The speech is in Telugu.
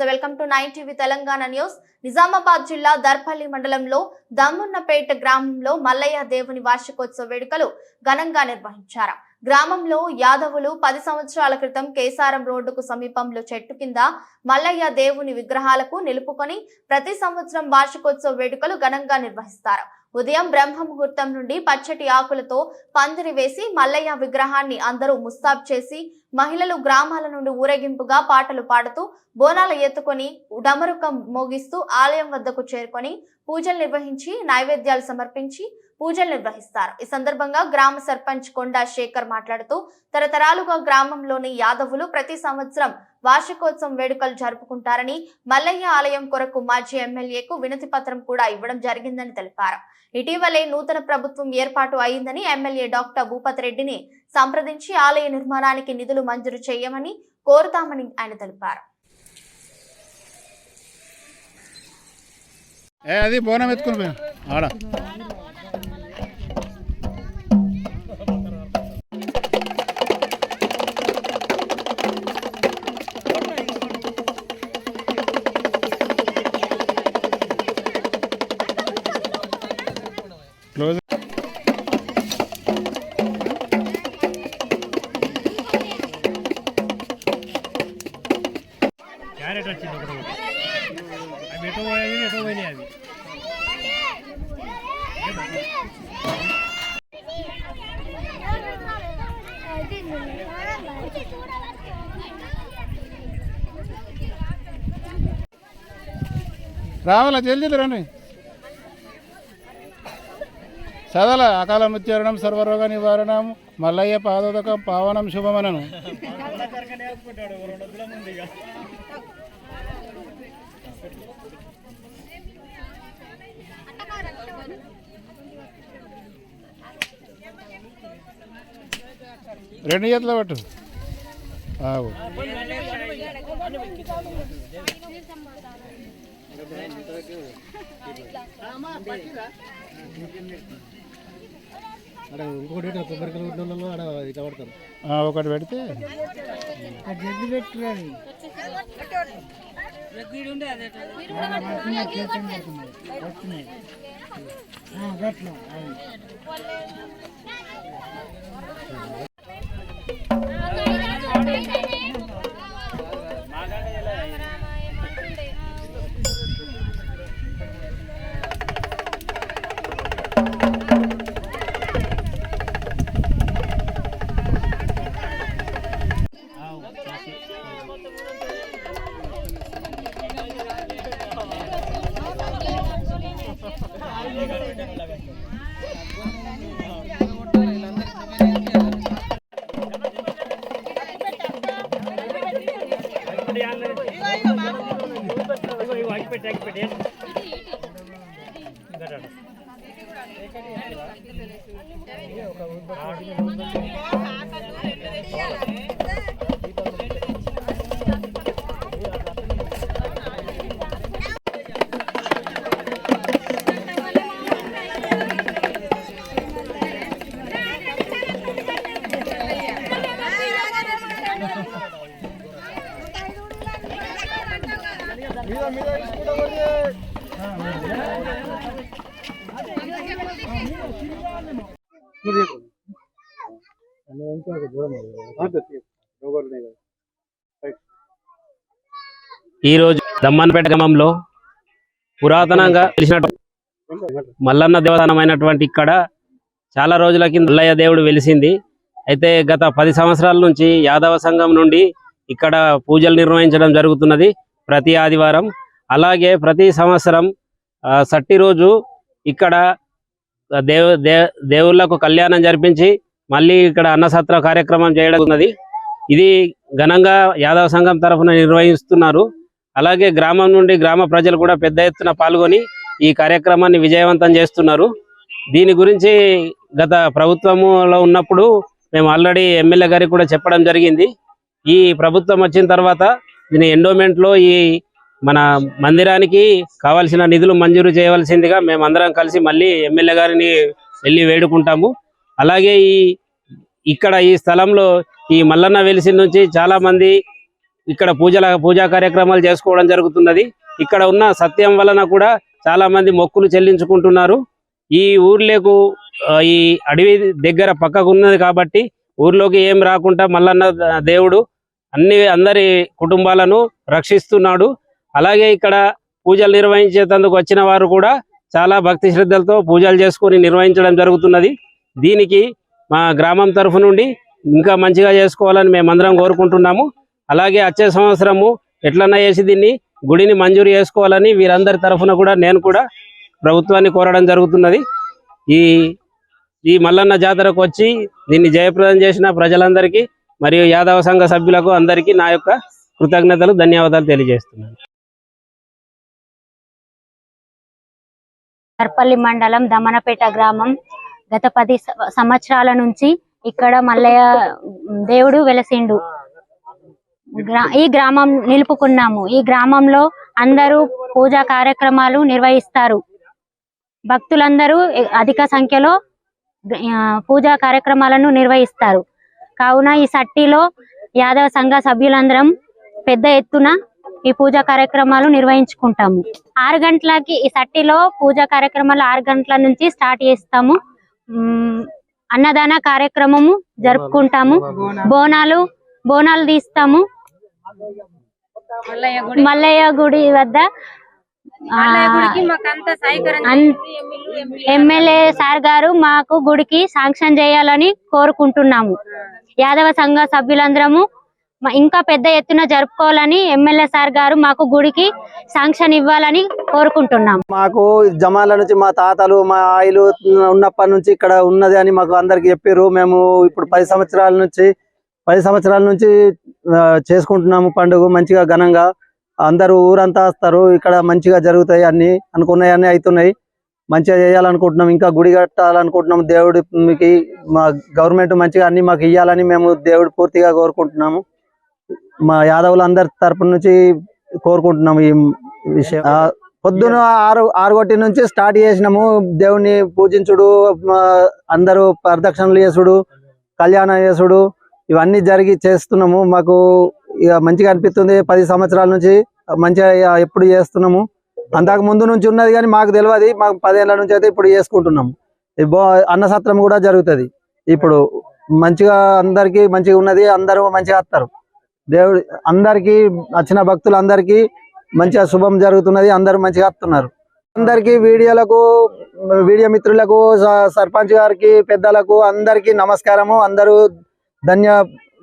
నమస్తే welcome to nine TV Telangana news. Nizamabad జిల్లా దర్పల్లి మండలంలో దమ్మున్నపేట గ్రామంలో మల్లయ్య దేవుని వార్షికోత్సవ వేడుకలు ఘనంగా నిర్వహించారు. గ్రామంలో యాదవులు పది సంవత్సరాల క్రితం కేసారం రోడ్డుకు సమీపంలో చెట్టు కింద మల్లయ్య దేవుని విగ్రహాలకు నిలుపుకొని ప్రతి సంవత్సరం వార్షికోత్సవ వేడుకలు ఘనంగా నిర్వహిస్తారు. ఉదయం బ్రహ్మ ముహూర్తం నుండి పచ్చటి ఆకులతో పందిరి వేసి మల్లయ్య విగ్రహాన్ని అందరూ ముస్తాబ్ చేసి మహిళలు గ్రామాల నుండి ఊరేగింపుగా పాటలు పాడుతూ బోనాలు ఎత్తుకొని డమరుకం మోగిస్తూ ఆలయం వద్దకు చేరుకొని పూజలు నిర్వహించి నైవేద్యాలు సమర్పించి పూజలు నిర్వహిస్తారు. ఈ సందర్భంగా గ్రామ సర్పంచ్ కొండా శేఖర్ మాట్లాడుతూ తరతరాలుగా గ్రామంలోని యాదవులు ప్రతి సంవత్సరం వార్షికోత్సవం వేడుకలు జరుపుకుంటారని మల్లయ్య ఆలయం కొరకు మాజీ ఎమ్మెల్యేకు వినతి పత్రం కూడా ఇవ్వడం జరిగిందని తెలిపారు. ఇటీవలే నూతన ప్రభుత్వం ఏర్పాటు అయిందని ఎమ్మెల్యే డాక్టర్ భూపతి రెడ్డిని సంప్రదించి ఆలయ నిర్మాణానికి నిధులు మంజూరు చేయమని కోరుతామని ఆయన తెలిపారు. అది బోనం ఎత్తుకుని ఆడ. క్యారెట్ వచ్చింది ఒకటి ఒకటి అవి ఎటు పోయాయి ఎటు పోయినాయి అవి. రావాలా? జల్దీ రండి. చదల అకాల ముత్యరణం సర్వరోగ నివారణం మల్లయ్య పాదోదకం పావనం శుభమనను. రెండు చేతులు పట్టు ఇంకొకటి కొబ్బరికలు ఒక ఈరోజు దమ్మన్నపేట గ్రామంలో పురాతనంగా తెలిసినటువంటి మల్లన్న దేవస్థానమైనటువంటి ఇక్కడ చాలా రోజుల కింద మల్లయ్య దేవుడు వెలిసింది. అయితే గత పది సంవత్సరాల నుంచి యాదవ సంఘం నుండి ఇక్కడ పూజలు నిర్వహించడం జరుగుతున్నది ప్రతి ఆదివారం. అలాగే ప్రతి సంవత్సరం ఆ, సట్టి రోజు ఇక్కడ దేవ దే దేవుళ్ళకు కళ్యాణం జరిపించి మళ్ళీ ఇక్కడ అన్నసత్ర కార్యక్రమం చేయడం ఉన్నది. ఇది ఘనంగా యాదవ సంఘం తరఫున నిర్వహిస్తున్నారు. అలాగే గ్రామం నుండి గ్రామ ప్రజలు కూడా పెద్ద ఎత్తున పాల్గొని ఈ కార్యక్రమాన్ని విజయవంతం చేస్తున్నారు. దీని గురించి గత ప్రభుత్వంలో ఉన్నప్పుడు మేము ఆల్రెడీ ఎమ్మెల్యే గారికి కూడా చెప్పడం జరిగింది. ఈ ప్రభుత్వం వచ్చిన తర్వాత దీని ఎండోమెంట్లో ఈ మన మందిరానికి కావాల్సిన నిధులు మంజూరు చేయవలసిందిగా మేము అందరం కలిసి మళ్ళీ ఎమ్మెల్యే గారిని వెళ్ళి వేడుకుంటాము. అలాగే ఈ ఇక్కడ ఈ స్థలంలో ఈ మల్లన్న వెలిసి నుంచి చాలా మంది ఇక్కడ పూజల పూజా కార్యక్రమాలు చేసుకోవడం జరుగుతున్నది. ఇక్కడ ఉన్న సత్యం వలన కూడా చాలా మంది మొక్కులు చెల్లించుకుంటున్నారు. ఈ ఊర్లోకు ఈ అడవి దగ్గర పక్కకు ఉన్నది కాబట్టి ఊర్లోకి ఏం రాకుండా మల్లన్న దేవుడు అన్ని అందరి కుటుంబాలను రక్షిస్తున్నాడు. అలాగే ఇక్కడ పూజలు నిర్వహించేందుకు వచ్చిన వారు కూడా చాలా భక్తి శ్రద్ధలతో పూజలు చేసుకొని నిర్వహించడం జరుగుతున్నది. దీనికి మా గ్రామం తరఫు నుండి ఇంకా మంచిగా చేసుకోవాలని మేమందరం కోరుకుంటున్నాము. అలాగే వచ్చే సంవత్సరము ఎట్లన్నా చేసి దీన్ని గుడిని మంజూరు చేసుకోవాలని వీరందరి తరఫున కూడా నేను కూడా ప్రభుత్వాన్ని కోరడం జరుగుతున్నది. ఈ ఈ మల్లన్న జాతరకు వచ్చి దీన్ని జయప్రదం చేసిన ప్రజలందరికీ మరియు యాదవ సంఘ సభ్యులకు అందరికీ నా యొక్క కృతజ్ఞతలు ధన్యవాదాలు తెలియజేస్తున్నాను. తర్పల్లి మండలం దమనపేట గ్రామం. గత పది సంవత్సరాల నుంచి ఇక్కడ మల్లయ్య దేవుడు వెలసిండు. గ్రా ఈ గ్రామం నిలుపుకున్నాము. ఈ గ్రామంలో అందరూ పూజా కార్యక్రమాలు నిర్వహిస్తారు. భక్తులందరూ అధిక సంఖ్యలో పూజా కార్యక్రమాలను నిర్వహిస్తారు. కావున ఈ సట్టిలో యాదవ సంఘ సభ్యులందరం పెద్ద ఎత్తున ఈ పూజా కార్యక్రమాలు నిర్వహించుకుంటాము. ఆరు గంటలకి ఈ సట్టిలో పూజా కార్యక్రమాలు ఆరు గంటల నుంచి స్టార్ట్ చేస్తాము. అన్నదాన కార్యక్రమము జరుపుకుంటాము. బోనాలు బోనాలు తీస్తాము. మల్లయ్య గుడి వద్ద ఎమ్మెల్యే సార్ గారు మాకు గుడికి శాంక్షన్ చేయాలని కోరుకుంటున్నాము. యాదవ సంఘ సభ్యులందరము ఇంకా పెద్ద ఎత్తున జరుపుకోవాలని ఎమ్మెల్యే సార్ గారు మాకు గుడికి శాంక్షన్ ఇవ్వాలని కోరుకుంటున్నాం. మాకు జమాల నుంచి మా తాతలు మా ఆయిలు ఉన్నప్పటి నుంచి ఇక్కడ ఉన్నది అని మాకు అందరికి చెప్పారు మేము ఇప్పుడు పది సంవత్సరాల నుంచి పది సంవత్సరాల నుంచి చేసుకుంటున్నాము పండుగ మంచిగా ఘనంగా. అందరూ ఊరంతా వస్తారు. ఇక్కడ మంచిగా జరుగుతాయి అన్ని అనుకున్నాయి అన్ని అవుతున్నాయి. మంచిగా చేయాలనుకుంటున్నాం. ఇంకా గుడి కట్టాలనుకుంటున్నాం. దేవుడికి మా గవర్నమెంట్ మంచిగా అన్ని మాకు ఇవ్వాలని మేము దేవుడు పూర్తిగా కోరుకుంటున్నాము. మా యాదవులు అందరి తరపు నుంచి కోరుకుంటున్నాము ఈ విషయం. పొద్దున ఆరు ఆరుగొట్టి నుంచి స్టార్ట్ చేసినాము. దేవుని పూజించుడు అందరూ ప్రదక్షిణలు చేసుడు కళ్యాణం చేసుడు ఇవన్నీ జరిగి చేస్తున్నాము. మాకు ఇక మంచిగా అనిపిస్తుంది పది సంవత్సరాల నుంచి. మంచిగా ఇక ఎప్పుడు చేస్తున్నాము. అంతకు ముందు నుంచి ఉన్నది కానీ మాకు తెలియదు. మాకు పదేళ్ళ నుంచి అయితే ఇప్పుడు చేసుకుంటున్నాము ఈ బో అన్నసత్రం కూడా జరుగుతుంది. ఇప్పుడు మంచిగా అందరికి మంచిగా ఉన్నది అందరూ మంచిగా వస్తారు. దేవుడు అందరికి వచ్చిన భక్తులందరికీ మంచిగా శుభం జరుగుతున్నది. అందరూ మంచిగా వస్తున్నారు అందరికి వీడియోలకు వీడియో మిత్రులకు స- సర్పంచ్ గారికి పెద్దలకు అందరికీ నమస్కారము. అందరూ ధన్య